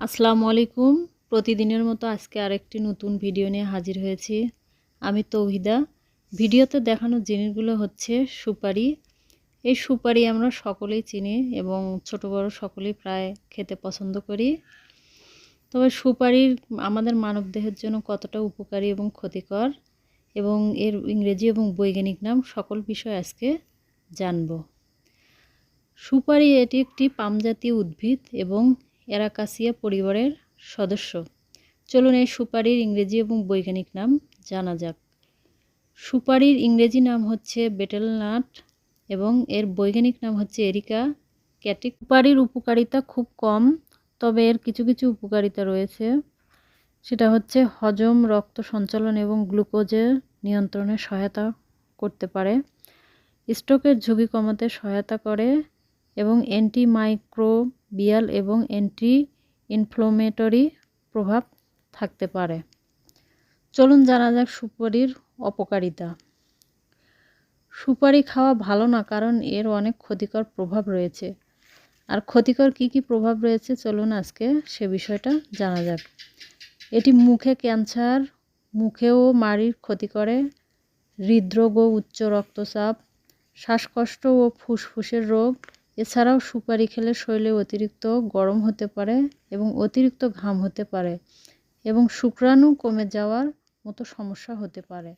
আসসালামু আলাইকুম। প্রতিদিনের মতো আজকে আরেকটি নতুন ভিডিও নিয়ে হাজির হয়েছি। আমি তৌহিদা। ভিডিওতে দেখানো জিনিসগুলো হচ্ছে সুপারি। এই সুপারি আমরা সকলেই চিনি এবং ছোট বড় সকলেই প্রায় খেতে পছন্দ করি। তবে সুপারির আমাদের মানবদেহের জন্য কতটা উপকারী এবং ক্ষতিকর এবং এর ইংরেজি এবং বৈজ্ঞানিক নাম সকল বিষয় আজকে জানব। সুপারি এটি একটি পামজাতীয় উদ্ভিদ এবং অ্যারাকাসিয়া পরিবারের সদস্য। চলুন এই সুপারির ইংরেজি এবং বৈজ্ঞানিক নাম জানা যাক। সুপারির ইংরেজি নাম হচ্ছে বেটেল নাট এবং এর বৈজ্ঞানিক নাম হচ্ছে এরিকা ক্যাটিক। সুপারির উপকারিতা খুব কম, তবে এর কিছু কিছু উপকারিতা রয়েছে। সেটা হচ্ছে হজম, রক্ত সঞ্চালন এবং গ্লুকোজের নিয়ন্ত্রণে সহায়তা করতে পারে, স্ট্রোকের ঝুঁকি কমাতে সহায়তা করে এবং অ্যান্টিমাইক্রোবিয়াল এবং অ্যান্টি ইনফ্লোমেটরি প্রভাব থাকতে পারে। চলুন জানা যাক সুপারির অপকারিতা। সুপারি খাওয়া ভালো না, কারণ এর অনেক ক্ষতিকর প্রভাব রয়েছে। আর ক্ষতিকর কি কি প্রভাব রয়েছে, চলুন আজকে সে বিষয়টা জানা যাক। এটি মুখে ক্যান্সার, মুখেও মাড়ির ক্ষতি করে, হৃদরোগ ও উচ্চ রক্তচাপ, শ্বাসকষ্ট ও ফুসফুসের রোগ এছাড়াও সুপারি খেলে শরীরে অতিরিক্ত গরম হতে পারে এবং অতিরিক্ত ঘাম হতে পারে এবং শুক্রাণু কমে যাওয়ার মতো সমস্যা হতে পারে।